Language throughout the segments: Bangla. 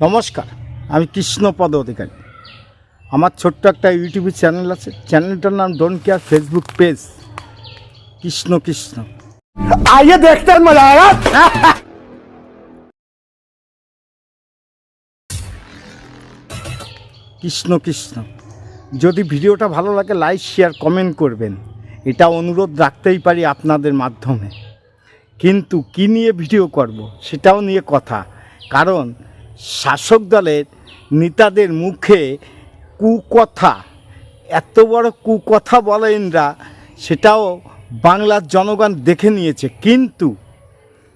নমস্কার আমি কৃষ্ণপদ অধিকারী। আমার ছোট্ট একটা ইউটিউব চ্যানেল আছে। চ্যানেলটার নাম don't care Facebook page Krishna Krishna. আইয়ে দেখতে কৃষ্ণ কৃষ্ণ। যদি ভিডিওটা ভালো লাগে লাইক শেয়ার কমেন্ট করবেন। এটা অনুরোধ রাখতেই পারি আপনাদের মাধ্যমে। কিন্তু কি নিয়ে ভিডিও করব সেটাও নিয়ে কথা। কারণ শাসক দলের নেতাদের মুখে কুকথা, এত বড় কুকথা বলেনরা, সেটাও বাংলার জনগণ দেখে নিয়েছে। কিন্তু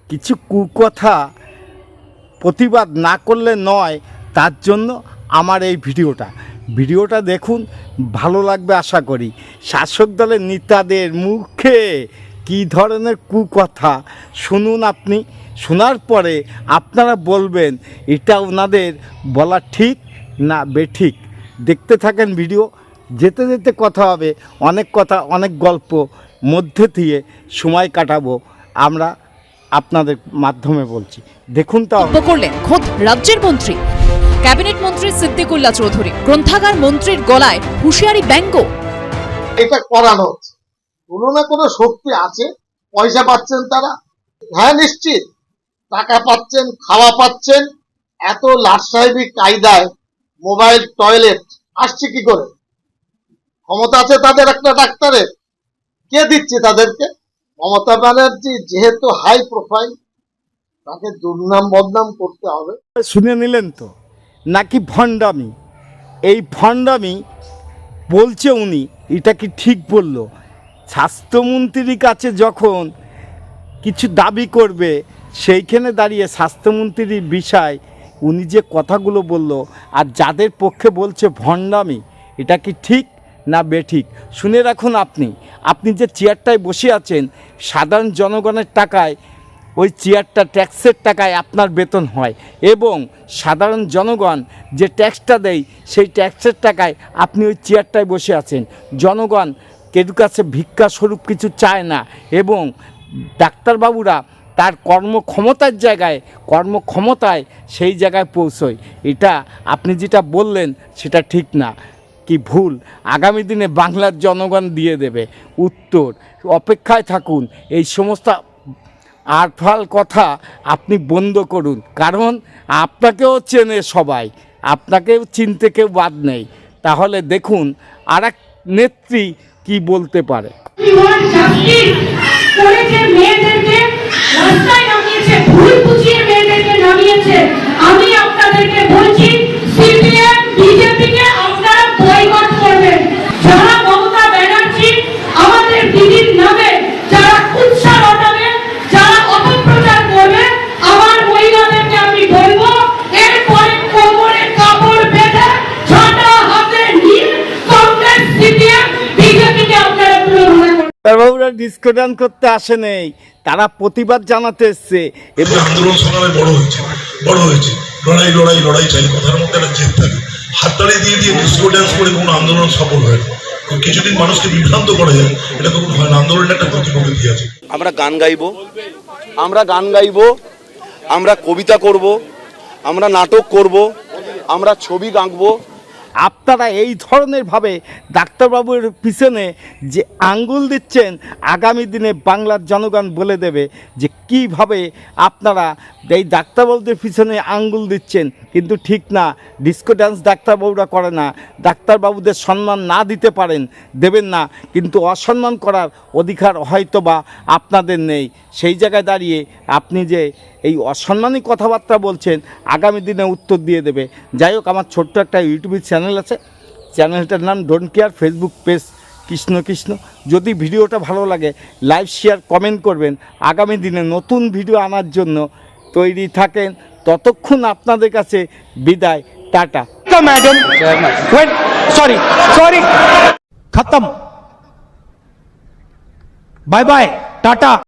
কিছু কুকথা প্রতিবাদ না করলে নয়, তার জন্য আমার এই ভিডিওটা। ভিডিওটা দেখুন, ভালো লাগবে আশা করি। শাসক দলের নেতাদের মুখে কী ধরনের কুকথা, শুনুন আপনি। শোনার পরে আপনারা বলবেন এটা ওনাদের বলা ঠিক না বেঠিক? দেখতে থাকেন ভিডিও যেতে যেতে কথা হবে অনেক কথা অনেক গল্প মধ্যে দিয়ে সময় কাটাবো। আমরা আপনাদের মাধ্যমে বলছি। দেখুন তা করলেন খোদ রাজ্যের মন্ত্রী। ক্যাবিনেট মন্ত্রী সিদ্দিকুল্লাহ চৌধুরী গ্রন্থাগার মন্ত্রীর গলায় হুঁশিয়ারি ব্যঙ্গ। এটা করানো হচ্ছে। কোনো না কোনো শক্তি আছে পয়সা পাচ্ছেন তারা। হ্যাঁ নিশ্চিত। টাকা পাচ্ছেন, খাওয়া পাচ্ছেন, এত লাট সাহেবী কায়দায় মোবাইল, টয়লেট, আসছে কি করে? ক্ষমতা আছে তাদের একটা ডাক্তারের। কে দিচ্ছে তাদেরকে? মমতা ব্যানার্জি, যেহেতু হাই প্রোফাইল তাকে দুর্নাম, বদনাম করতে হবে। শুনে নিলেন তো, নাকি ভণ্ডামি? এই ভণ্ডামি বলছে উনি, এটা কি ঠিক বলল? স্বাস্থ্যমন্ত্রীর কাছে যখন কিছু দাবি করবে সেইখানে দাঁড়িয়ে স্বাস্থ্যমন্ত্রীর বিষয়, উনি যে কথাগুলো বলল আর যাদের পক্ষে বলছে ভণ্ডামি, এটা কি ঠিক না বেঠিক? শুনে রাখুন আপনি আপনি যে চেয়ারটায় বসে আছেন, সাধারণ জনগণের টাকায়, ওই চেয়ারটা ট্যাক্সের টাকায় আপনার বেতন হয় এবং সাধারণ জনগণ যে ট্যাক্সটা দেয়, সেই ট্যাক্সের টাকায় আপনি ওই চেয়ারটায় বসে আছেন। জনগণ কেউ কাছে ভিক্ষা স্বরূপ কিছু চায় না এবং ডাক্তারবাবুরা তার কর্মক্ষমতার জায়গায়, কর্মক্ষমতায় সেই জায়গায় পৌঁছয়। এটা আপনি যেটা বললেন, সেটা ঠিক না। কি ভুল? আগামী দিনে বাংলার জনগণ দিয়ে দেবে। উত্তর, অপেক্ষায় থাকুন। এই সমস্ত আরফাল কথা আপনি বন্ধ করুন। কারণ আপনাকেও চেনে সবাই। আপনাকেও চিনতে কেউ বাদ নেই। তাহলে দেখুন আর নেত্রী কি বলতে পারে। ডাক্তারবাবুরা ডিসকাশন করতে আসে নেই। তারা প্রতিবাদ জানাতে এসছে। এবং আন্দোলন সংগ্রামে বড় হয়েছে বড় হয়েছে। লড়াই লড়াই লড়াই চাই। কথার মধ্যে একটা জেদ থাকে। হাততালি দিয়ে দিয়ে ডিস্কো করে কোনো আন্দোলন সফল হয় না। কিছুদিন মানুষকে বিভ্রান্ত করা যায়। এটা কখনো হয় না। আন্দোলনের একটা আছে। আমরা গান গাইবো। আমরা গান গাইবো। আমরা কবিতা করব। আমরা নাটক করব। আমরা ছবি আঁকবো। আপনারা এই ধরনের ভাবে ডাক্তারবাবুর পিছনে যে আঙ্গুল দিচ্ছেন, আগামী দিনে বাংলার জনগণ বলে দেবে যে কীভাবে আপনারা এই ডাক্তারবাবুদের পিছনে আঙ্গুল দিচ্ছেন। কিন্তু ঠিক না ডিস্কো ডান্স ডাক্তারবাবুরা করে না। ডাক্তারবাবুদের সম্মান না দিতে পারেন, দেবেন না। কিন্তু অসম্মান করার অধিকার হয়তো বা আপনাদের নেই। সেই জায়গায় দাঁড়িয়ে আপনি যে এই অসম্মানী কথাবার্তা বলছেন আগামী দিনে উত্তর দিয়ে দেবে। যাই হোক আমার ছোট্ট একটা ইউটিউবের চ্যানেল আছে। চ্যানেলটার নাম don't care Facebook page Krishna Krishna. যদি ভিডিওটা ভালো লাগে লাইভ শেয়ার কমেন্ট করবেন। আগামী দিনে নতুন ভিডিও আনার জন্য তৈরি থাকেন। ততক্ষণ আপনাদের কাছে বিদায়। টাটা। ম্যাডাম সরি সরি খতম বাই বাই টাটা